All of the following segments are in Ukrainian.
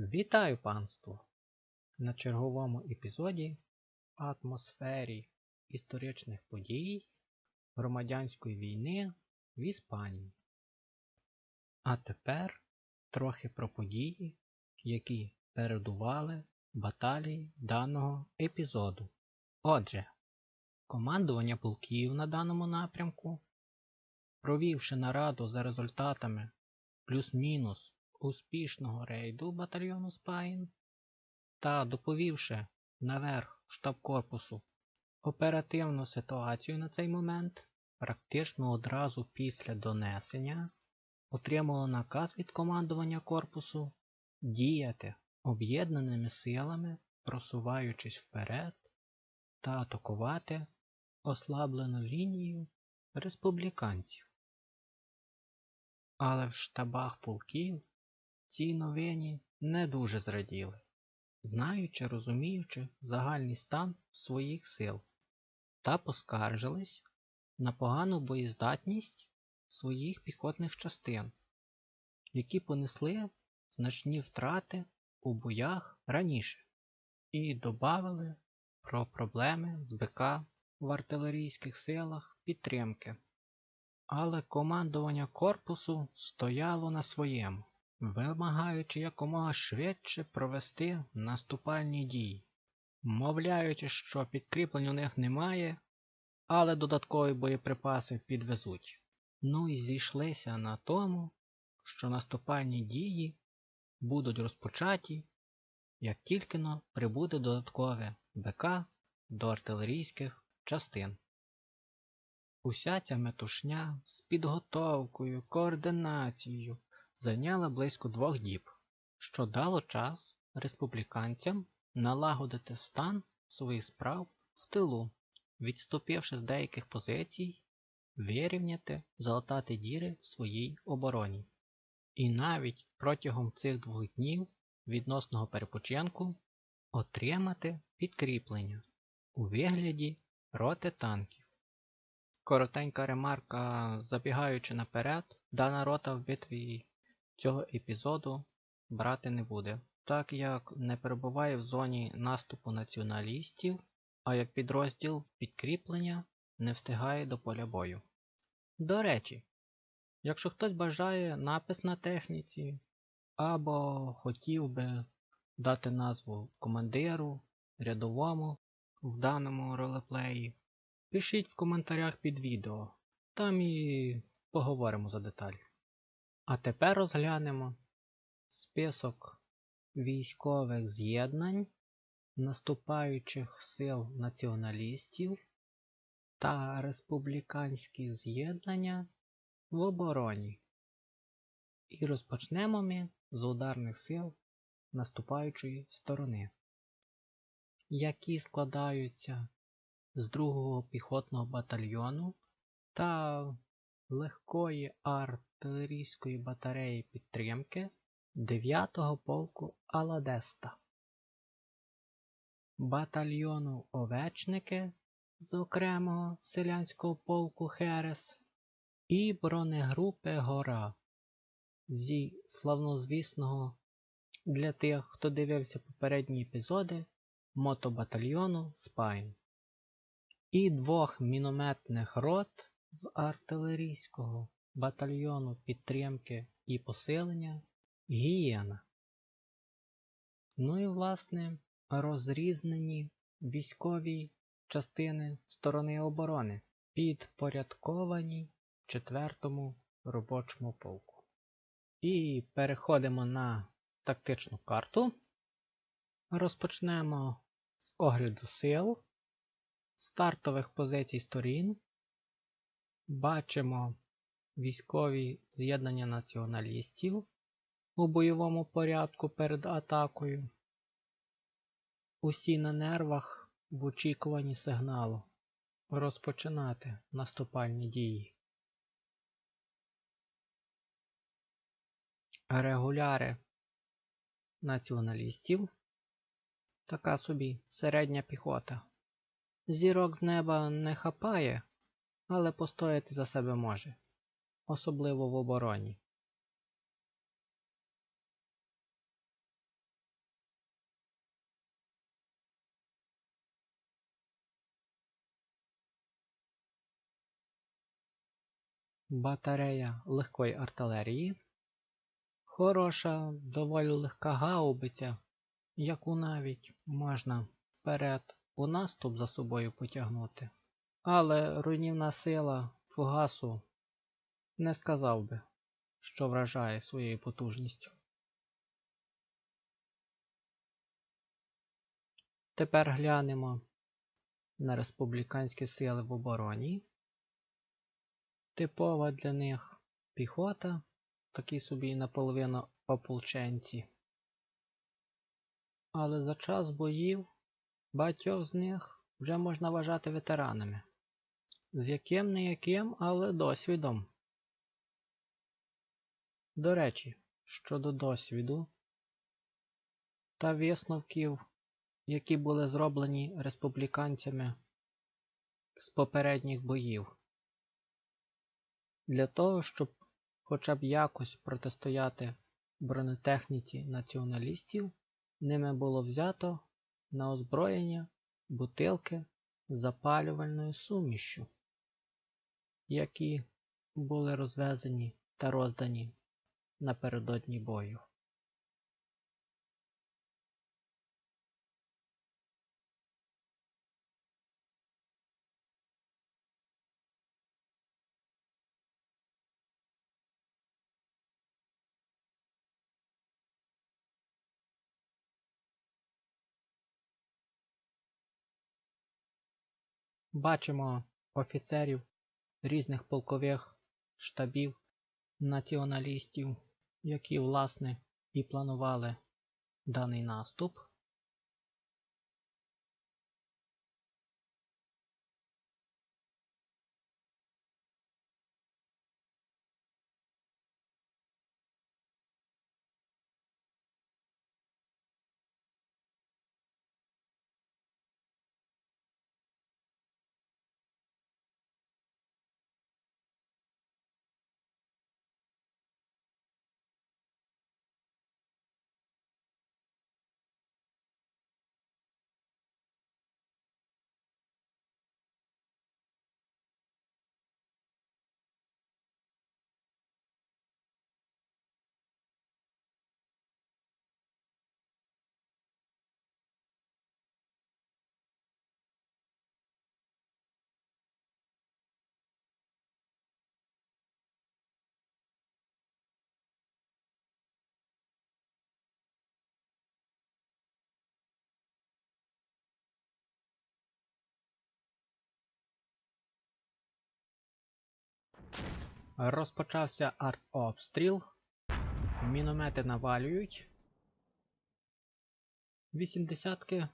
Вітаю панство! На черговому епізоді атмосфері історичних подій громадянської війни в Іспанії. А тепер трохи про події, які передували баталії даного епізоду. Отже, командування полків на даному напрямку, провівши нараду за результатами плюс-мінус успішного рейду батальйону Спайн та доповівши наверх штаб корпусу оперативну ситуацію на цей момент, практично одразу після донесення отримало наказ від командування корпусу діяти об'єднаними силами, просуваючись вперед та атакувати ослаблену лінію республіканців. Але в штабах полків цій новині не дуже зраділи, знаючи, розуміючи загальний стан своїх сил, та поскаржились на погану боєздатність своїх піхотних частин, які понесли значні втрати у боях раніше, і добавили про проблеми з БК в артилерійських силах підтримки. Але командування корпусу стояло на своєму, вимагаючи якомога швидше провести наступальні дії, мовляючи, що підкріплень у них немає, але додаткові боєприпаси підвезуть. Ну і зійшлися на тому, що наступальні дії будуть розпочаті, як тільки но прибуде додаткове БК до артилерійських частин. Уся ця метушня з підготовкою, координацією зайняла близько двох діб, що дало час республіканцям налагодити стан своїх справ в тилу, відступивши з деяких позицій, вирівняти, залатати діри в своїй обороні. І навіть протягом цих двох днів відносного перепочинку отримати підкріплення у вигляді роти танків. Коротенька ремарка, забігаючи наперед, дана рота в битві цього епізоду брати не буде, так як не перебуває в зоні наступу націоналістів, а як підрозділ підкріплення не встигає до поля бою. До речі, якщо хтось бажає напис на техніці, або хотів би дати назву командиру, рядовому в даному ролеплеї, Пишіть в коментарях під відео, там і поговоримо за деталі. А тепер розглянемо список військових з'єднань, наступаючих сил націоналістів та республіканські з'єднання в обороні. І розпочнемо ми з ударних сил наступаючої сторони, які складаються з 2-го піхотного батальйону та легкої артилерійської батареї підтримки 9-го полку Аладеста, батальйону Овечники з окремого селянського полку Херес і бронегрупи Гора зі славнозвісного для тих, хто дивився попередні епізоди мотобатальйону Спайн і двох мінометних рот з артилерійського батальйону підтримки і посилення Гієна. Ну і, власне, розрізнені військові частини сторони оборони, підпорядковані 4-му робочому полку. І переходимо на тактичну карту. Розпочнемо з огляду сил стартових позицій сторін бачимо військові з'єднання націоналістів у бойовому порядку перед атакою. Усі на нервах в очікуванні сигналу розпочинати наступальні дії. Регуляри націоналістів така собі середня піхота. Зірок з неба не хапає, але постояти за себе може, особливо в обороні. Батарея легкої артилерії. Хороша, доволі легка гаубиця, яку навіть можна вперед у наступ за собою потягнути. Але руйнівна сила фугасу не сказав би, що вражає своєю потужністю. Тепер глянемо на республіканські сили в обороні. Типова для них піхота, такі собі наполовину ополченці. Але за час боїв багатьох з них вже можна вважати ветеранами. З яким не яким, але досвідом. До речі, щодо досвіду та висновків, які були зроблені республіканцями з попередніх боїв. Для того, щоб хоча б якось протистояти бронетехніці націоналістів, ними було взято на озброєння бутилки з запалювальною сумішшю, які були розвезені та роздані напередодні бою. Бачимо офіцерів різних полкових штабів націоналістів, які, власне, і планували даний наступ. Розпочався артобстріл. Міномети навалюють. Вісімдесятки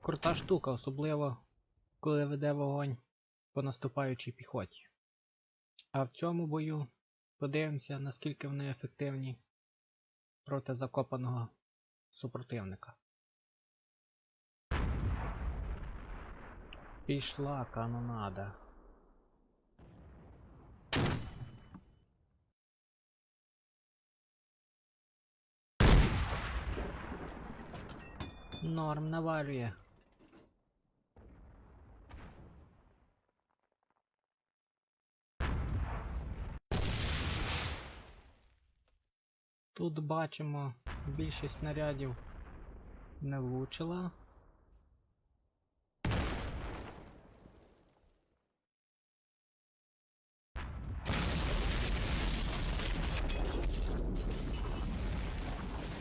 крута штука, особливо коли веде вогонь по наступаючій піхоті. А в цьому бою подивимося, наскільки вони ефективні проти закопаного супротивника. Пішла канонада. Норм навалює. Тут бачимо, більшість снарядів не влучила.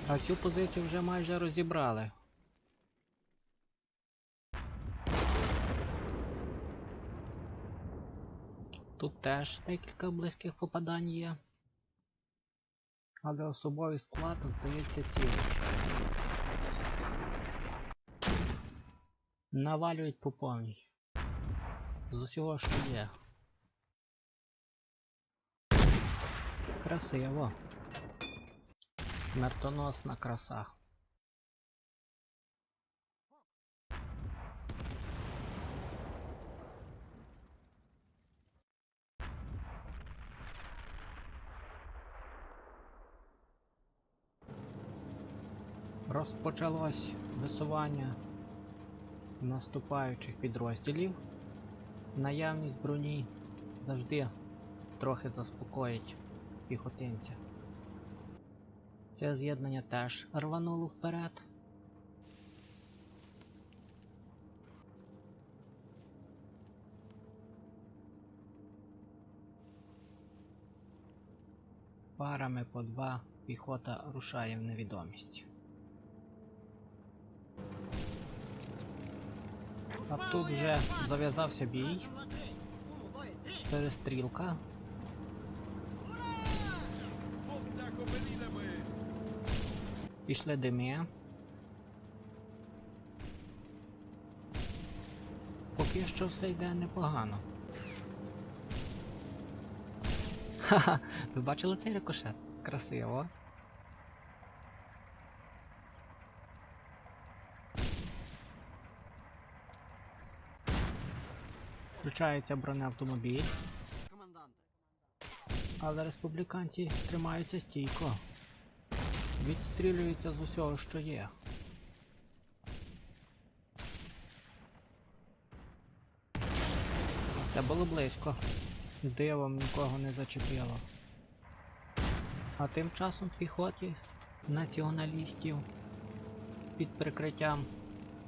А цю позицію вже майже розібрали. Тут теж декілька близьких попадань є. Але особовий склад, здається, цілий. Навалюють по повній. З усього, що є. Красиво. Смертоносна краса. Розпочалось висування наступаючих підрозділів. Наявність броні завжди трохи заспокоїть піхотинця. Це з'єднання теж рвануло вперед. Парами по два піхота рушає в невідомість. А тут вже зав'язався бій, перестрілка. Пішли дими. Поки що все йде непогано. Ха-ха, ви бачили цей рикошет? Красиво. Включається бронеавтомобіль, але республіканці тримаються стійко. Відстрілюються з усього, що є. Це було близько. Дивом нікого не зачепило. А тим часом піхоті націоналістів під прикриттям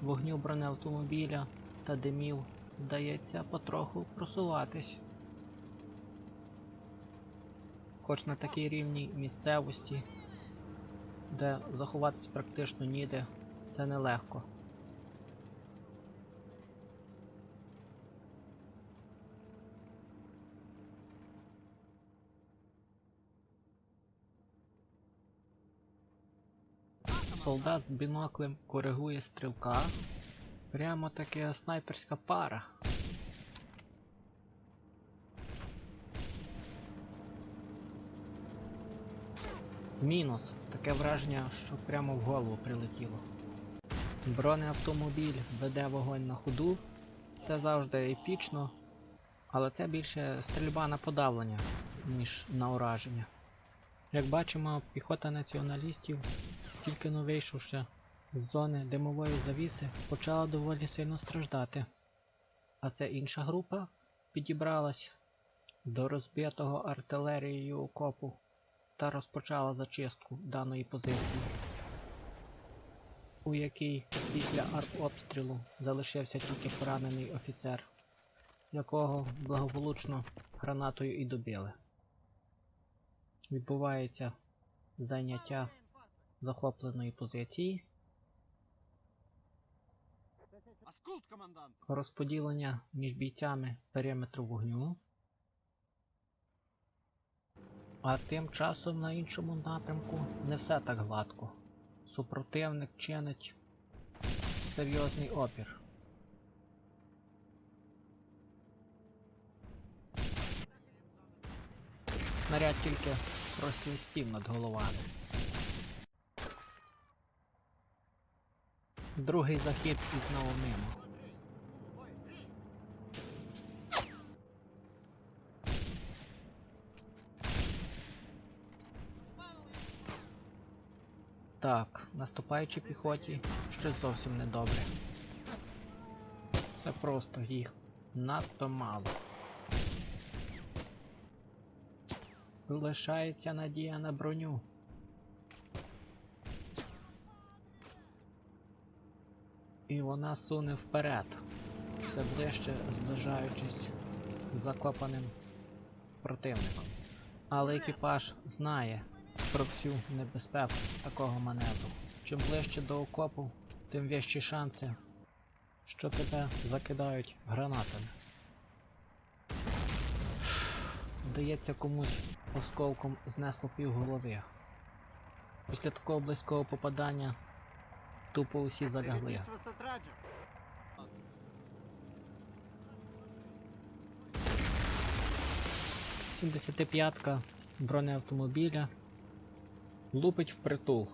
вогню бронеавтомобіля та димів вдається потроху просуватись. Хоч на такій рівній місцевості, де заховатись практично ніде, це нелегко. Солдат з біноклем коригує стрілка. Прямо таки снайперська пара. Мінус. Таке враження, що прямо в голову прилетіло. Бронеавтомобіль веде вогонь на ходу. Це завжди епічно, але це більше стрільба на подавлення, ніж на ураження. Як бачимо, піхота націоналістів, тільки но вийшовши з зони димової завіси, почала доволі сильно страждати. А ця інша група підібралась до розбитого артилерією окопу та розпочала зачистку даної позиції, у якій після артобстрілу залишився тільки поранений офіцер, якого благополучно гранатою і добили. Відбувається зайняття захопленої позиції, розподілення між бійцями периметру вогню. А тим часом на іншому напрямку не все так гладко. Супротивник чинить серйозний опір. Снаряд тільки просвістів над головами. Другий захід і знову мимо. Так, наступаючій піхоті щось зовсім недобре. Все просто їх надто мало. Лишається надія на броню. І вона суне вперед, все ближче зближаючись з закопаним противником. Але екіпаж знає про всю небезпеку такого маневру. Чим ближче до окопу, тим вищі шанси, що тебе закидають гранатами. Здається, комусь осколком знесло півголови. Після такого близького попадання тупо усі залягли. 75-ка бронеавтомобіля лупить впритул.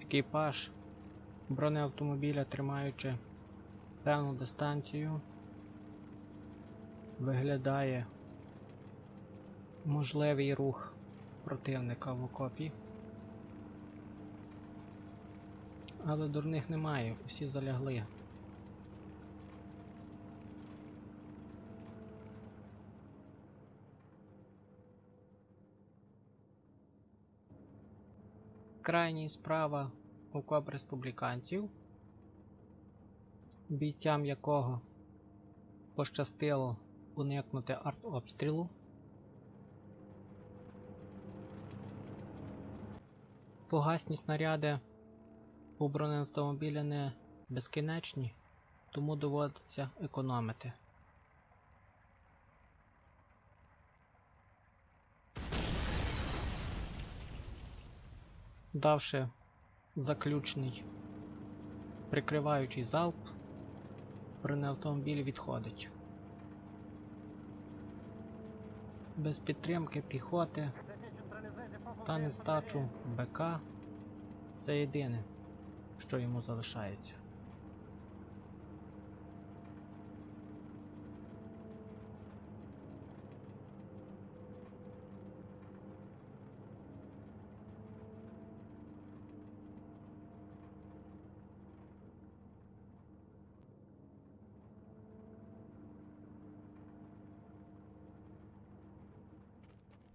Екіпаж бронеавтомобіля, тримаючи певну дистанцію, виглядає можливий рух противника в окопі. Але дурних немає, усі залягли. Крайній справа окоп республіканців, бійцям якого пощастило уникнути артобстрілу. Фугасні снаряди у бронеавтомобіля не безкінечні, тому доводиться економити. Давши заключний прикриваючий залп, бронеавтомобіль відходить. Без підтримки піхоти та нестачу БК це єдине, що йому залишається.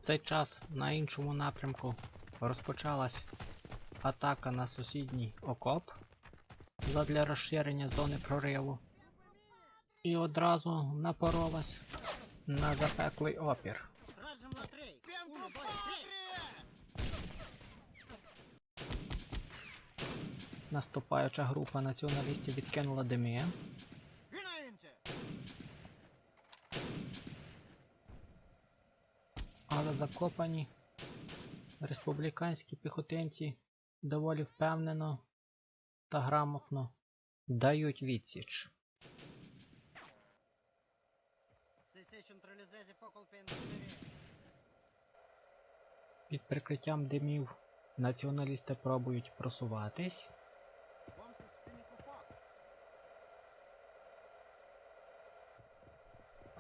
Цей час на іншому напрямку розпочалась атака на сусідній окоп задля розширення зони прориву і одразу напоролась на запеклий опір. Наступаюча група націоналістів відкинула дими, Гинаемте. але закопані республіканські піхотинці доволі впевнено та грамотно дають відсіч. Під прикриттям димів націоналісти пробують просуватись.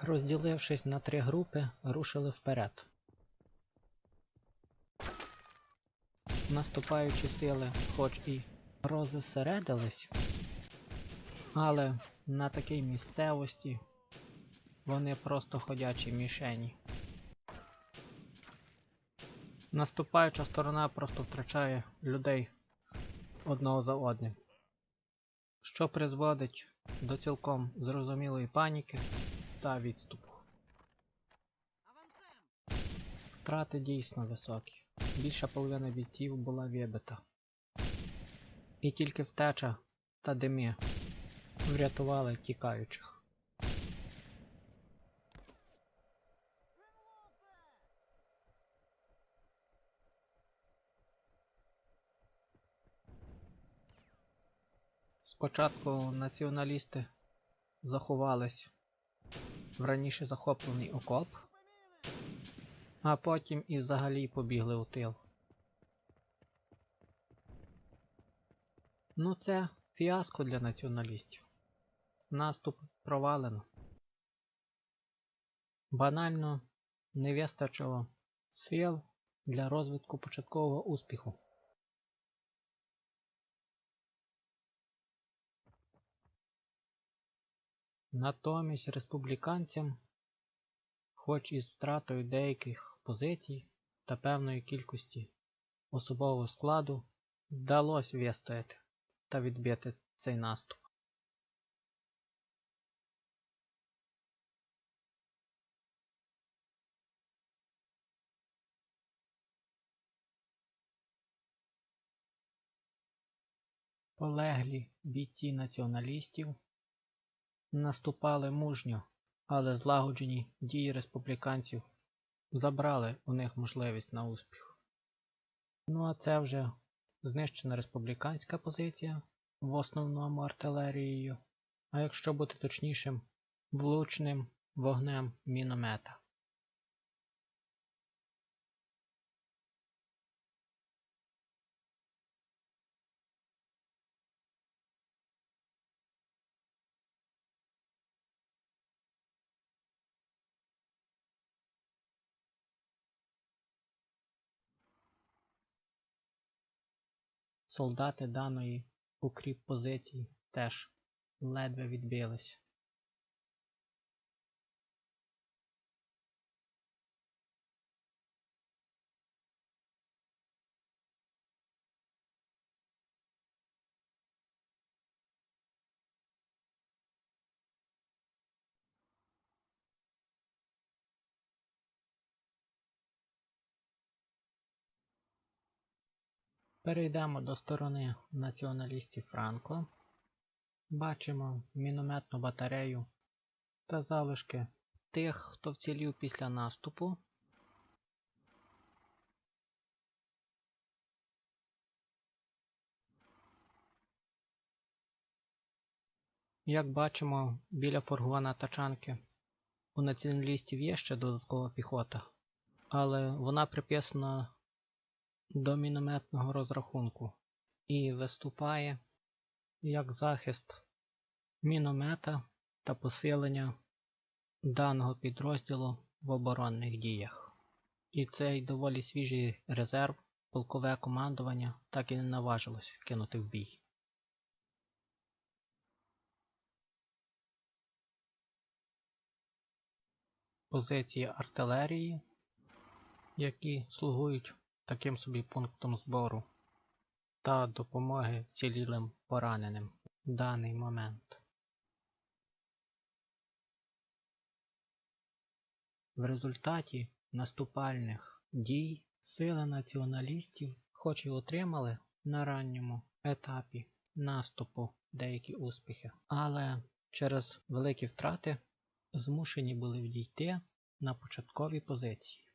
Розділившись на три групи, рушили вперед. Наступаючі сили, хоч і розосередились, але на такій місцевості вони просто ходячі мішені. Наступаюча сторона просто втрачає людей одного за одним, що призводить до цілком зрозумілої паніки та відступу. Втрати дійсно високі. Більша половина бійців була вибита. І тільки втеча та дими врятували тікаючих. Спочатку націоналісти заховались в раніше захоплений окоп, а потім і взагалі побігли у тил. Ну це фіаско для націоналістів. Наступ провалено. Банально не вистачило сил для розвитку початкового успіху. Натомість республіканцям, хоч із втратою деяких позицій та певної кількості особового складу, вдалося вистояти та відбити цей наступ. Полеглі бійці націоналістів наступали мужньо, але злагоджені дії республіканців забрали у них можливість на успіх. Ну а це вже знищена республіканська позиція, в основному артилерією, а якщо бути точнішим, влучним вогнем міномета. Солдати даної укріп позиції теж ледве відбились. Перейдемо до сторони націоналістів Франко. Бачимо мінометну батарею та залишки тих, хто вцілів після наступу. Як бачимо, біля фургона тачанки у націоналістів є ще додаткова піхота, але вона приписана до мінометного розрахунку і виступає як захист міномета та посилення даного підрозділу в оборонних діях. І цей доволі свіжий резерв полкове командування так і не наважилось кинути в бій. Позиції артилерії, які слугують таким собі пунктом збору та допомоги цілілим пораненим в даний момент. В результаті наступальних дій сили націоналістів хоч і отримали на ранньому етапі наступу деякі успіхи, але через великі втрати змушені були відійти на початкові позиції.